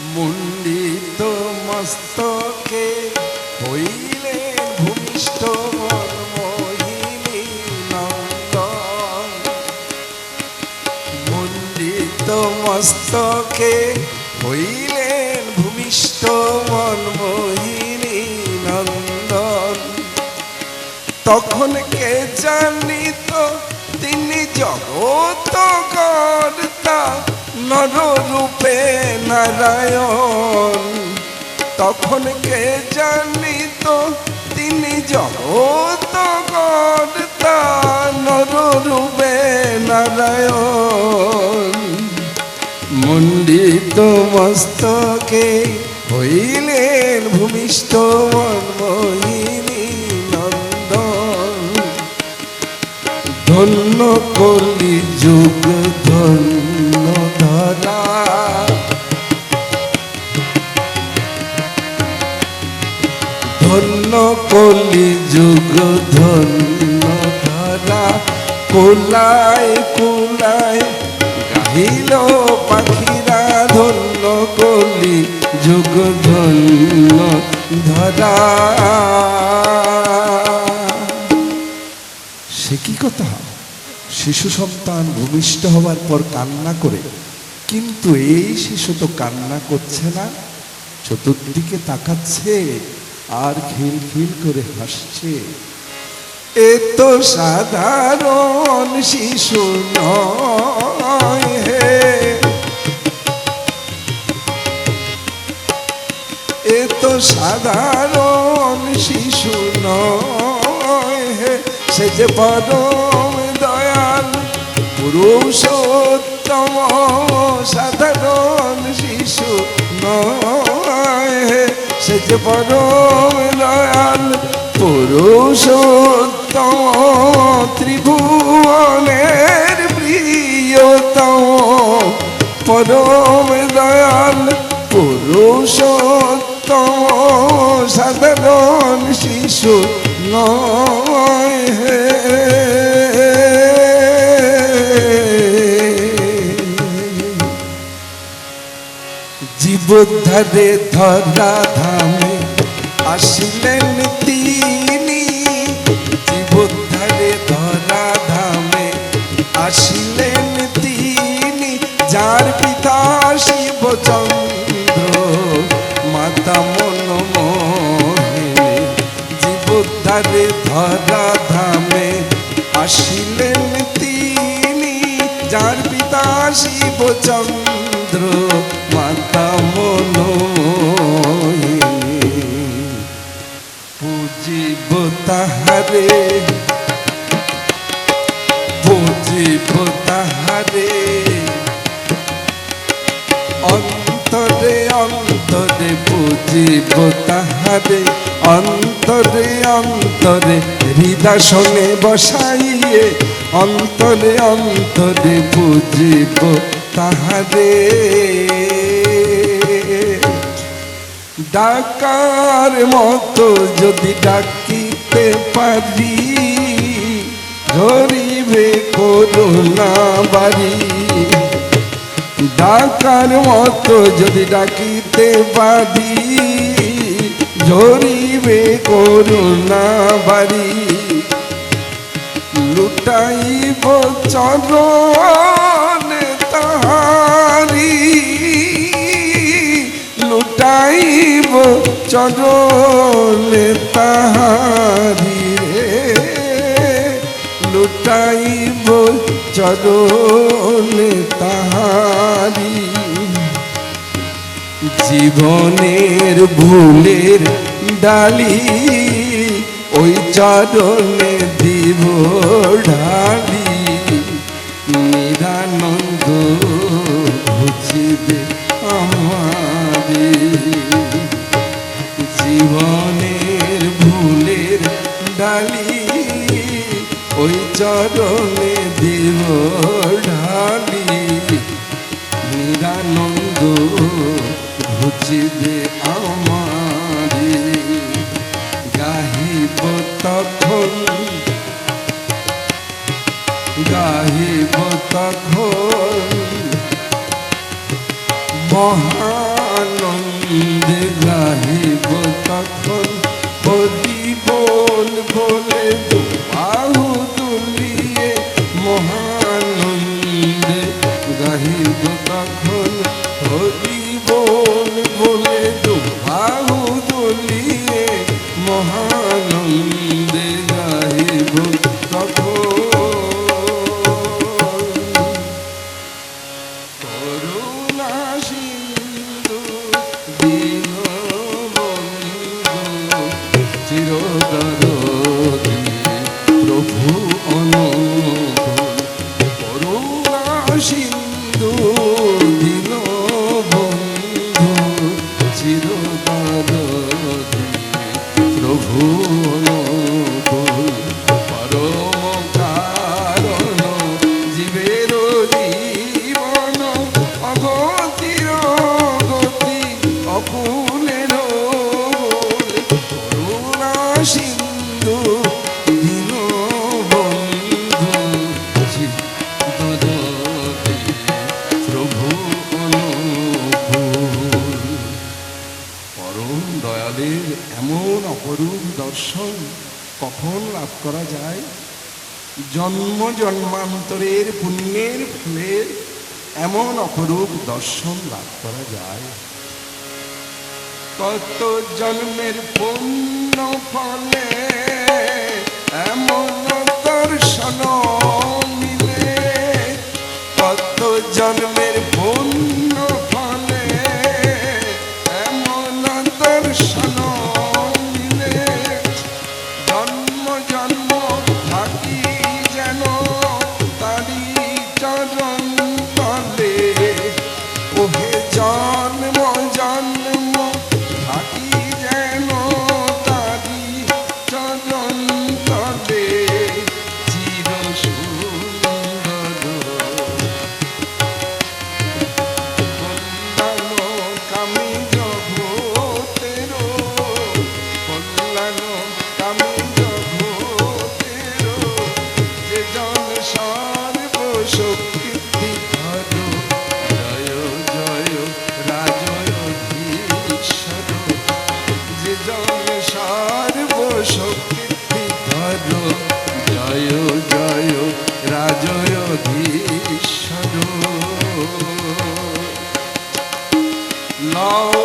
মুন্ডিত মস্তকে হইলে ভূমিষ্ঠ মোহিনী নন্দন। মুন্ডিত মস্তকে হইলেন ভূমিষ্ঠ মোহিনী নন্দন। তখন কে জানিত তিনি জগত কর্তা নররূপে নারায়ণ। তখন কে জানিত তিনি জগত কর্তা নররূপে নারায়ণ। মণ্ডিত মস্তকে হইলেন ভূমিষ্ঠ ধন্য কলি যুগ ধন্য ধরা কলি যুগ ধন্য ধরা কুলায় কুলায় গাহিল পাখিরা ধন্য কলি যুগ ধন্য ধরা। সে কি কথা? শিশু সন্তান ভূমিষ্ঠ হওয়ার পর কান্না করে, কিন্তু এই শিশু তো কান্না করছে না, চতুর্দিকে তাকাচ্ছে আর খিল খিল করে হাসছে। এ তো সাধারণ শিশু নয় হে। এ তো সাধারণ শিশু হে। সে যে পরম দয়াল, পুরুষোত্তম সাধারণ শিশু নয় হে। সে যে পরম দয়াল পুরুষোত্তম ত্রিভুবনের প্রিয়তম। পরম দয়াল পুরুষোত্তম সাধারণ শিশু নয়। জীবোদ্ধারে ধরা ধামে আসিলেন তিনি। জীবোদ্ধারে ধরা ধামে আসিলেন তিনি। যার পিতা শিবচন্দ্র, মাতা মনমোহিনী। জীবোদ্ধারে ধরা ধামে আসিলেন তিনি। যার পিতা শিবচন্দ্র অন্তরে অন্তরে পুজিব তাহারে। অন্তরে অন্তরে হৃদাসনে বসাইয়ে অন্তরে অন্তরে পুজিব তাহারে। ডাকার মতো যদি ডাকিতে পারি, ধরিবে করুণা বাড়ি। ডাকার মতো যদি ডাকিতে পারি ঝরিবে করুণা বাড়ি। লুটাইব চরণ তাহারি, লুটাইব চরণ তাহারি লুটাইব চরণ তাহারি। জীবনের ভুলের ডালি ওই চরণে দিব ঢালি। নিরানন্দ বুঝিবে আমারে। জীবনের ভুলের ডালি ওই চরণে দেব ঢালি নিরানন্দ ঘুচিবে আমার। গাহিব তখন গাহিব তখন মহানন্দে গাহিব তখন। দর্শন কখন লাভ করা যায়? জন্ম জন্মান্তরের পুণ্যের ফলে এমন অপরূপ দর্শন লাভ করা যায়। কত জন্মের পুণ্য ফলে এমন দর্শন জয় সর্বশক্তি ধর জয় জয় রাজয় ধীশ্বর লও